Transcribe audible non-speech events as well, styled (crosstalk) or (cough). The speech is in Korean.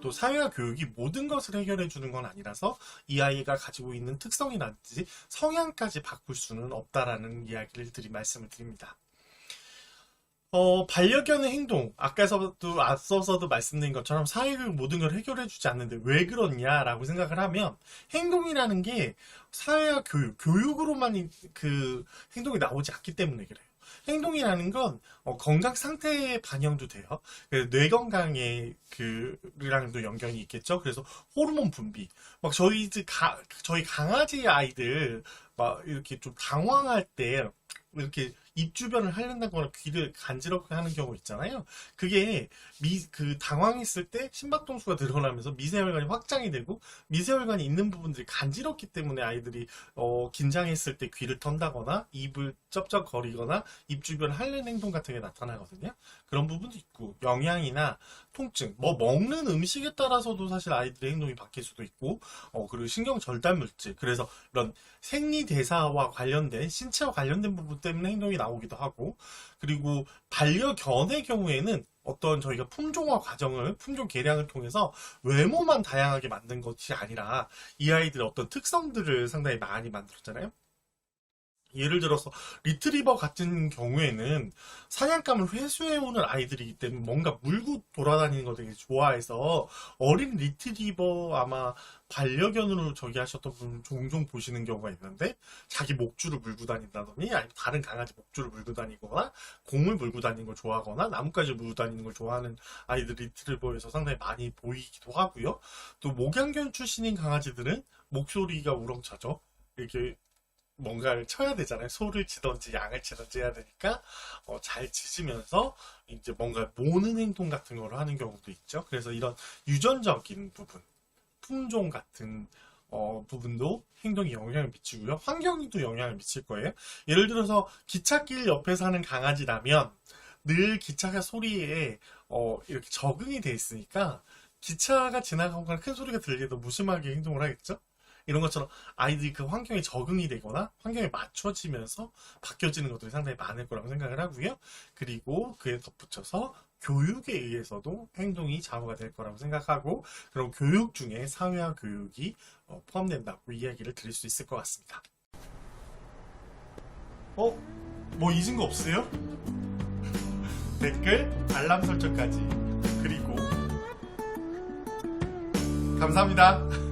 또 사회화 교육이 모든 것을 해결해 주는 건 아니라서 이 아이가 가지고 있는 특성이라든지 성향까지 바꿀 수는 없다라는 이야기를 드리 말씀을 드립니다. 어, 반려견의 행동, 아까서도, 앞서서도 말씀드린 것처럼 사회교육 모든 걸 해결해주지 않는데 왜 그러냐라고 생각을 하면 행동이라는 게 사회와 교육, 교육으로만 이- 그 행동이 나오지 않기 때문에 그래요. 행동이라는 건 어, 건강 상태에 반영도 돼요. 그래서 뇌 건강에 그랑도 연관이 있겠죠. 그래서 호르몬 분비. 막 저희 집 가, 저희 강아지 아이들 막 이렇게 좀 당황할 때 이렇게 입 주변을 핥는다거나 귀를 간지럽게 하는 경우 있잖아요. 그게 미, 그 당황했을 때 심박동수가 늘어나면서 미세혈관이 확장이 되고 미세혈관이 있는 부분들이 간지럽기 때문에 아이들이 어, 긴장했을 때 귀를 턴다거나 입을 쩝쩝거리거나 입 주변 핥는 행동 같은 게 나타나거든요. 그런 부분도 있고 영양이나 통증, 뭐 먹는 음식에 따라서도 사실 아이들의 행동이 바뀔 수도 있고 어, 그리고 신경 절단 물질 그래서 이런 생리 대사와 관련된 신체와 관련된 부분 때문에 행동이 나오기도 하고 그리고 반려견의 경우에는 어떤 저희가 품종화 과정을 품종 개량을 통해서 외모만 다양하게 만든 것이 아니라 이 아이들의 어떤 특성들을 상당히 많이 만들었잖아요. 예를 들어서 리트리버 같은 경우에는 사냥감을 회수해오는 아이들이기 때문에 뭔가 물고 돌아다니는 거 되게 좋아해서 어린 리트리버 아마 반려견으로 저기 하셨던 분 종종 보시는 경우가 있는데 자기 목줄을 물고 다닌다더니 아니면 다른 강아지 목줄을 물고 다니거나 공을 물고 다니는 걸 좋아하거나 나뭇가지 물고 다니는 걸 좋아하는 아이들 리트리버에서 상당히 많이 보이기도 하고요. 또 목양견 출신인 강아지들은 목소리가 우렁차죠. 이렇게 뭔가를 쳐야 되잖아요. 소를 치던지 양을 치던지 해야 되니까 어, 잘 짖으면서 이제 뭔가 모는 행동 같은 걸 하는 경우도 있죠. 그래서 이런 유전적인 부분, 품종 같은 어, 부분도 행동에 영향을 미치고요. 환경에도 영향을 미칠 거예요. 예를 들어서 기찻길 옆에 사는 강아지라면 늘 기차가 소리에 어, 이렇게 적응이 돼 있으니까 기차가 지나가거나 큰 소리가 들려도 무심하게 행동을 하겠죠. 이런 것처럼 아이들이 그 환경에 적응이 되거나 환경에 맞춰지면서 바뀌어지는 것들이 상당히 많을 거라고 생각을 하고요. 그리고 그에 덧붙여서 교육에 의해서도 행동이 좌우가 될 거라고 생각하고 그럼 교육 중에 사회화 교육이 어, 포함된다고 이야기를 드릴 수 있을 것 같습니다. 어? 뭐 잊은 거 없어요? (laughs) 댓글, 알람 설정까지 그리고 감사합니다.